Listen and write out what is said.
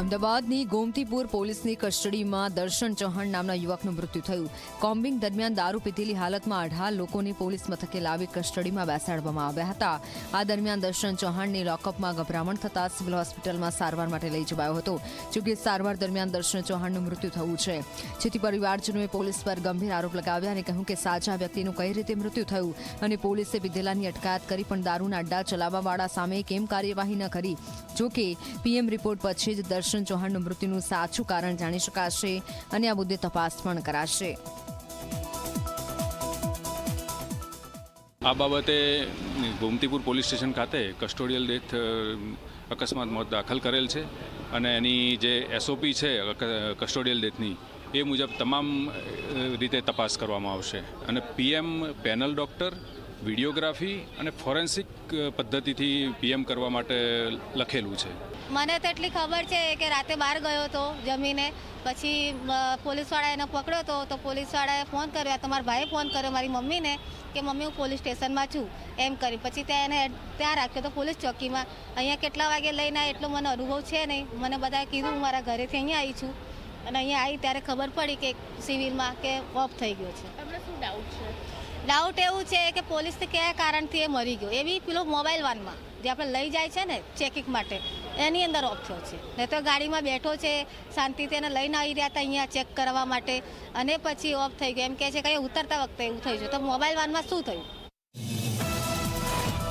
અમદાવાદની ગોમતીપુર પોલીસની કસ્ટડીમાં દર્શન ચૌહાણ નામના યુવકનું મૃત્યુ થયું. કોમ્બિંગ દરમિયાન દારૂ પીધેલી હાલતમાં અઢાર લોકોને પોલીસ મથકે લાવી કસ્ટડીમાં બેસાડવામાં આવ્યા હતા. આ દરમિયાન દર્શન ચૌહાણની લોકઅપમાં ગભરામણ થતા સિવિલ હોસ્પિટલમાં સારવાર માટે લઈ જવાયો હતો, જોકે સારવાર દરમિયાન દર્શન ચૌહાણનું મૃત્યુ થયું છે. જેથી પરિવારજનોએ પોલીસ પર ગંભીર આરોપ લગાવ્યા અને કહ્યું કે સાચા વ્યક્તિનું કઈ રીતે મૃત્યુ થયું અને પોલીસે પીધેલાની અટકાયત કરી પણ દારૂના અડ્ડા ચલાવવાવાળા સામે કેમ કાર્યવાહી ન કરી. જોકે પીએમ રિપોર્ટ પછી જ દર્શન ચૌહાણનું મૃત્યુનું સાચું કારણ જાણી શકાશે અને આ મુદ્દે તપાસ પણ કરાશે. આ બાબતે ગોમતીપુર પોલીસ સ્ટેશન ખાતે કસ્ટોડિયલ ડેથ અકસ્માત મોત દાખલ કરેલ છે અને એની જે એસઓપી છે કસ્ટોડિયલ ડેથની, એ મુજબ તમામ રીતે તપાસ કરવામાં આવશે. અને પીએમ પેનલ ડૉક્ટર વિડીયોગ્રાફી અને ફોરેન્સિક પદ્ધતિથી પીએમ કરવા માટે લખેલું છે. મને તો એટલી ખબર છે કે રાતે બહાર ગયો હતો જમીને પછી પોલીસવાળા પોલીસવાળાએ એને પકડ્યો હતો તો પોલીસવાળાએ ફોન કર્યો આ તમારા ભાઈએ ફોન કર્યો મારી મમ્મીને કે મમ્મી હું પોલીસ સ્ટેશનમાં છું એમ કરી. પછી ત્યાં એને ત્યાં રાખ્યો તો પોલીસ ચોકીમાં. અહીંયા કેટલા વાગે લઈને એટલો મને અનુભવ છે નહીં. મને બધાએ કીધું હું મારા ઘરેથી અહીંયા આવી છું. અને અહીંયા આવી ત્યારે ખબર પડી કે સિવિલમાં કે ઓફ થઈ ગયો છે. તમને શું ડાઉટ છે? ડાઉટ એવું છે કે પોલીસથી કયા કારણથી એ મરી ગયો? એવી પેલો મોબાઈલ વાનમાં જે આપણે લઈ જાય છે ને ચેકિંગ માટે, એની અંદર ઓફ થયો છે. નહીં તો ગાડીમાં બેઠો છે, શાંતિથી એને લઈને આવી રહ્યા હતા અહીંયા ચેક કરવા માટે, અને પછી ઓફ થઈ ગયો. એમ કહે છે કે ઉતરતા વખતે એવું થઈ ગયું તો મોબાઈલ વાનમાં શું થયું?